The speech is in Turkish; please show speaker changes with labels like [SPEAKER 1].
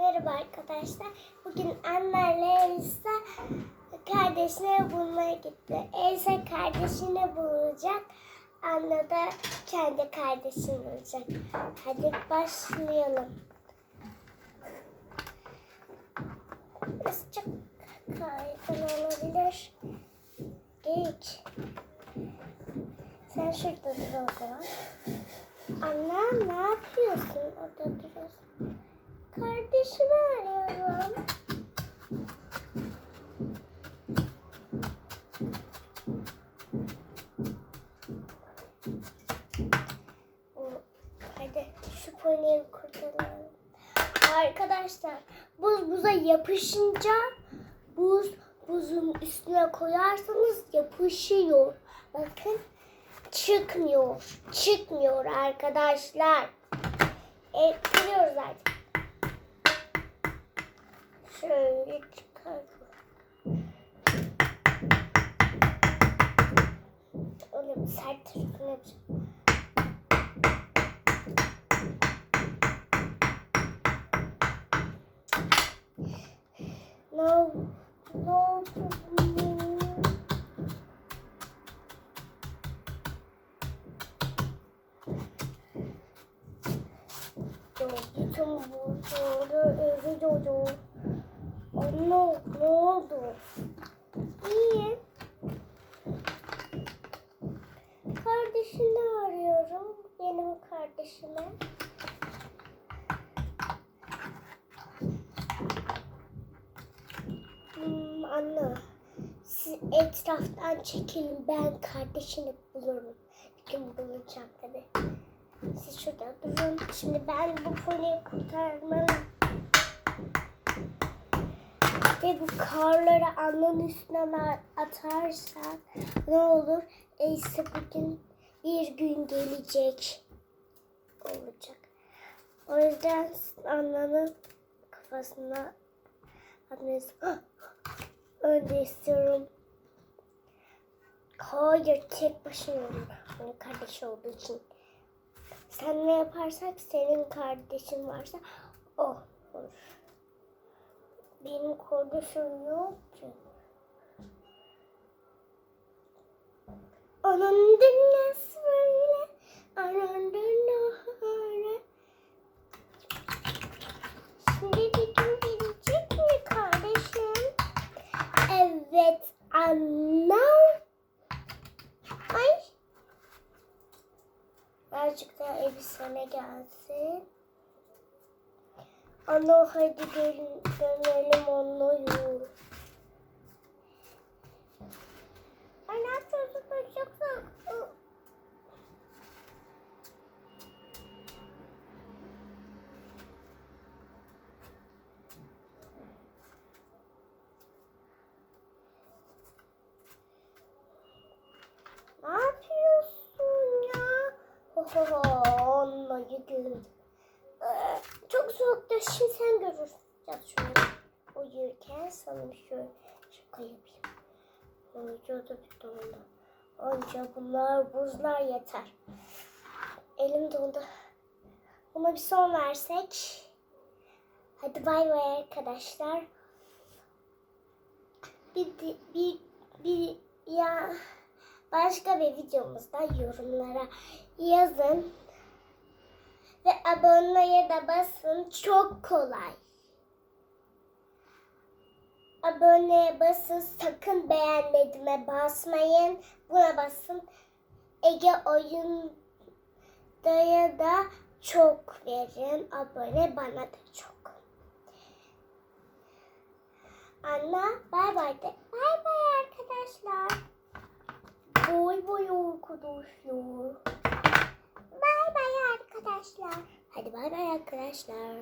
[SPEAKER 1] Merhaba arkadaşlar. Bugün anneyle Elsa kardeşini bulmaya gitti. Elsa kardeşini bulacak. Anne de kendi kardeşini bulacak. Hadi başlayalım. Çok kaygan olabilir. Geç. Sen şurada dur o zaman. Anne ne yapıyorsun orada duruyorsun? Kardeşimi arıyorum. Hadi şu poniyi kurtaralım. Arkadaşlar buz buza yapışınca buz buzun üstüne koyarsanız yapışıyor. Bakın çıkmıyor. Çıkmıyor arkadaşlar. Ettiriyoruz üstüne çık. No, no, bütün buzları eriyordu. Anne ne oldu? İyi. Kardeşini arıyorum. Benim kardeşimi. Hmm, anne. Siz etraftan çekilin. Ben kardeşini bulurum. Gün bulacağım tabii. Siz şurada durun. Şimdi ben bu poniyi kurtarmalıyım. Ve bu karları anın üstüne atarsan ne olur? Eyse bugün bir gün gelecek olacak. O yüzden anlanın kafasına atmayasın. Önce istiyorum. Hayır tek başına olur. Onun kardeşi olduğu için. Sen ne yaparsak senin kardeşin varsa o olur. Benim kardeşim yok ki. Onun dünyası böyle. Onun dünyası böyle. Şimdi bir gün gelecek mi kardeşim? Evet annem. Ay. Birazcık daha elbisene gelsin. Ana hadi dönelim onları. Ana çocuklar çok soğuk. Ne yapıyorsun ya? Onları görün. Ee, Çok soğukta şimdi sen görürsün. Yat şöyle uyurken sana şöyle şaka yapayım. Uyuyor da bir dondu. Anca bunlar buzlar yeter. Elim dondu. Buna bir son versek. Hadi bay bay arkadaşlar. Bir, bir, bir ya başka bir videomuzda yorumlara yazın. Ve aboneye de basın. Çok kolay. Aboneye basın. Sakın beğenmedime basmayın. Buna basın. Ege oyundaya da çok verin. Abone bana da çok. Anne bay bay de. Bay bay arkadaşlar. Bay bay arkadaşlar. Bay bay arkadaşlar. Hadi bay bay arkadaşlar.